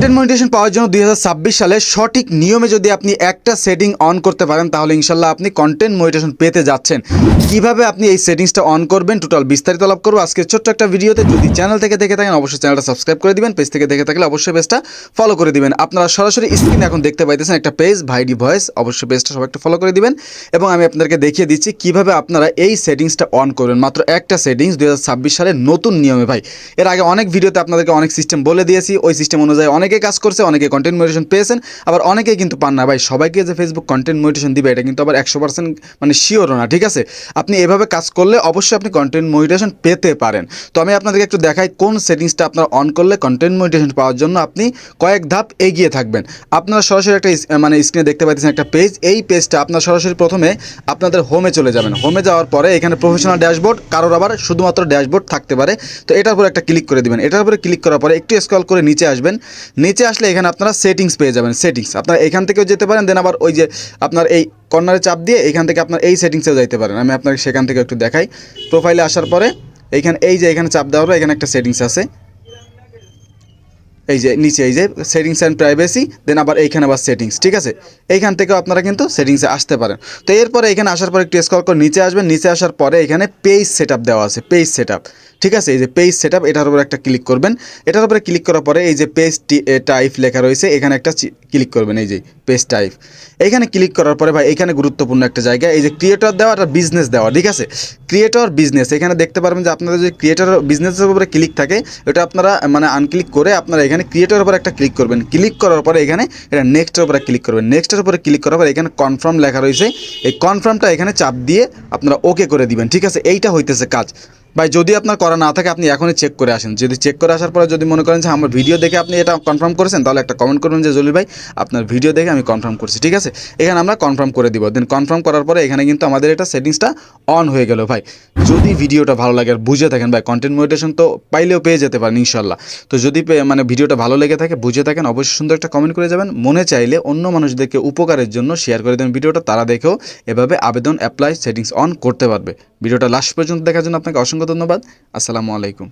Content monetisation পাওয়ার জন্য দুই হাজার ছাব্বিশ সালে সঠিক নিয়মে যদি আপনি একটা সেটিং অন করতে পারেন, তাহলে ইনশাল্লাহ আপনি কন্টেন্ট মনিটেশন পেতে যাচ্ছেন। কীভাবে আপনি এই সেটিংসটা অন করবেন টোটাল বিস্তারিত লাভ করব আজকে ছোট্ট একটা ভিডিওতে। যদি চ্যানেল থেকে দেখে থাকেন, অবশ্যই চ্যানেলটা সাবস্ক্রাইব করে দিবেন পেজ থেকে দেখে থাকলে অবশ্যই পেজটা ফলো করে দিবেন। আপনারা সরাসরি স্ক্রিনে এখন দেখতে পাইতেছেন একটা পেজ ভাইডি ভয়েস অবশ্যই পেজটা সবাই একটু ফলো করে দিবেন এবং আমি আপনাদেরকে দেখিয়ে দিচ্ছি কীভাবে আপনারা এই সেটিংসটা অন করবেন। মাত্র একটা সেটিংস দুই হাজার ছাব্বিশ সালে নতুন নিয়মে, ভাই। এর আগে অনেক ভিডিওতে আপনাদেরকে অনেক সিস্টেম বলে দিয়েছি। ওই সিস্টেম অনুযায়ী অনেকে কাজ করছে, অনেকে কন্টেন্ট মোটিভেশন পেয়েছেন, আবার অনেকেই কিন্তু পান না। ভাই, সবাইকে যে ফেসবুক কন্টেন্ট মোটিভেশন দিবে, এটা কিন্তু আবার একশো পার্সেন্ট মানে শিওরও না, ঠিক আছে? আপনি এভাবে কাজ করলে অবশ্যই আপনি কন্টেন্ট মোটিভেশন পেতে পারেন। তো আমি আপনাদেরকে একটু দেখাই কোন সেটিংসটা আপনার অন করলে কন্টেন্ট মোটিভেশন পাওয়ার জন্য আপনি কয়েক ধাপ এগিয়ে থাকবেন। আপনারা সরাসরি একটা মানে স্ক্রিনে দেখতে পাচ্ছেন একটা পেজ এই পেজটা আপনার সরাসরি প্রথমে আপনাদের হোমে চলে যাবেন। হোমে যাওয়ার পরে এখানে প্রফেশনাল ড্যাশবোর্ড কারোর আবার শুধুমাত্র ড্যাশবোর্ড থাকতে পারে। তো এটার উপর একটা ক্লিক করে দিবেন। এটার উপরে ক্লিক করার পরে একটু স্ক্রল করে নিচে আসবেন। নিচে আসলে এখানে আপনারা সেটিংস পেয়ে যাবেন সেটিংস আপনারা এখান থেকেও যেতে পারেন দেন আবার ওই যে আপনার এই কর্নারে চাপ দিয়ে এখান থেকে আপনার এই সেটিংসেও যাইতে পারেন। আমি আপনাকে সেখান থেকে একটু দেখাই। প্রোফাইলে আসার পরে এইখানে এই যে এখানে চাপ দেওয়ার এখানে একটা সেটিংস আছে। এই যে নিচে এই যে সেটিংস অ্যান্ড প্রাইভেসি দেন আবার এইখানে আবার সেটিংস ঠিক আছে? এইখান থেকেও আপনারা কিন্তু সেটিংসে আসতে পারেন। তো এরপরে এখানে আসার পরে একটু স্কল করে নিচে আসবেন। নিচে আসার পরে এখানে পেজ সেট দেওয়া আছে পেজ সেট ঠিক আছে? এই যে পেজ সেট এটার উপরে একটা ক্লিক করবেন। এটার উপরে ক্লিক করার পরে এই যে পেজ টাইপ লেখা রয়েছে, এখানে একটা ক্লিক করবেন এই যে পেজ টাইপ এইখানে ক্লিক করার পরে ভাই, এখানে গুরুত্বপূর্ণ একটা জায়গা, এই যে ক্রিয়েটর দেওয়া আর বিজনেস দেওয়া, ঠিক আছে? ক্রিয়েটর বিজনেস এখানে দেখতে পারবেন যে আপনাদের যে ক্রিয়েটর বিজনেসের উপরে ক্লিক থাকে এটা আপনারা মানে আনক্লিক করে আপনারা এখানে ক্রিয়েটর উপরে একটা ক্লিক করবেন। ক্লিক করার পরে এখানে এটা নেক্সটের উপরে ক্লিক করবেন। নেক্সটের উপরে ক্লিক করার পরে এখানে কনফার্ম লেখা রয়েছে। এই কনফার্মটা এখানে চাপ দিয়ে আপনারা ওকে করে দিবেন, ঠিক আছে? এইটা হইতেছে কাজ। ভাই, যদি আপনার করা না থাকে, আপনি এখনই চেক করে আসেন। যদি চেক করে আসার পরে যদি মনে করেন যে আমার ভিডিও দেখে আপনি এটা কনফার্ম করেছেন, তাহলে একটা কমেন্ট করবেন যে, জলিল ভাই, আপনার ভিডিও দেখে আমি কনফার্ম করছি। ঠিক আছে? এখানে আমরা কনফার্ম করে দিব। দেন কনফার্ম করার পরে এখানে কিন্তু আমাদের এটা সেটিংসটা অন হয়ে গেল ভাই। যদি ভিডিওটা ভালো লাগে, আর বুঝে থাকেন ভাই কন্টেন্ট মোটিভেশন তো পাইলেও পেয়ে যেতে পারেন ইনশাল্লাহ তো যদি মানে ভিডিওটা ভালো লেগে থাকে, বুঝে থাকেন, অবশ্যই সুন্দর একটা কমেন্ট করে যাবেন। মনে চাইলে অন্য মানুষদেরকে উপকারের জন্য শেয়ার করে দেবেন ভিডিওটা তারা দেখেও এভাবে আবেদন অ্যাপ্লাই সেটিংস অন করতে পারবে। ভিডিওটা লাস্ট পর্যন্ত দেখার জন্য আপনাকে অসংখ্য ধন্যবাদ। আসসালামু আলাইকুম।